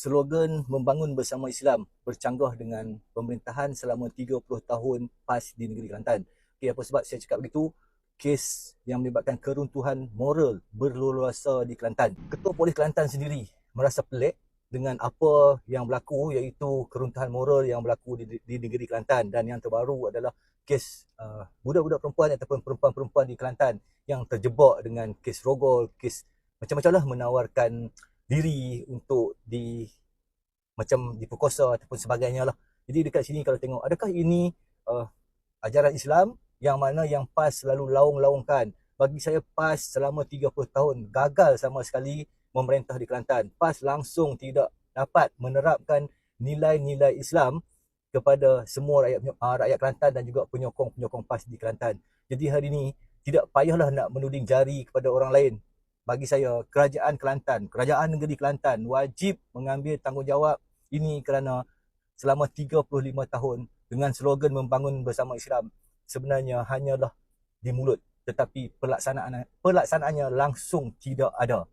slogan membangun bersama Islam bercanggah dengan pemerintahan selama 30 tahun PAS di negeri Kelantan. Okay, apa sebab saya cakap begitu? Kes yang melibatkan keruntuhan moral berluasa di Kelantan. Ketua Polis Kelantan sendiri merasa pelik dengan apa yang berlaku iaitu keruntuhan moral yang berlaku di, di negeri Kelantan dan yang terbaru adalah kes uh, budak-budak perempuan ataupun perempuan-perempuan di Kelantan yang terjebak dengan kes rogol, kes macam-macam lah menawarkan diri untuk di macam diperkosa ataupun sebagainya lah. Jadi dekat sini kalau tengok adakah ini uh, ajaran Islam yang mana yang PAS selalu laung-laungkan. Bagi saya PAS selama 30 tahun gagal sama sekali memerintah di Kelantan. PAS langsung tidak dapat menerapkan nilai-nilai Islam kepada semua rakyat uh, rakyat Kelantan dan juga penyokong-penyokong PAS di Kelantan. Jadi hari ini tidak payahlah nak menuding jari kepada orang lain bagi saya kerajaan Kelantan, kerajaan negeri Kelantan wajib mengambil tanggungjawab ini kerana selama 35 tahun dengan slogan membangun bersama Islam sebenarnya hanyalah di mulut tetapi pelaksanaan pelaksanaannya langsung tidak ada.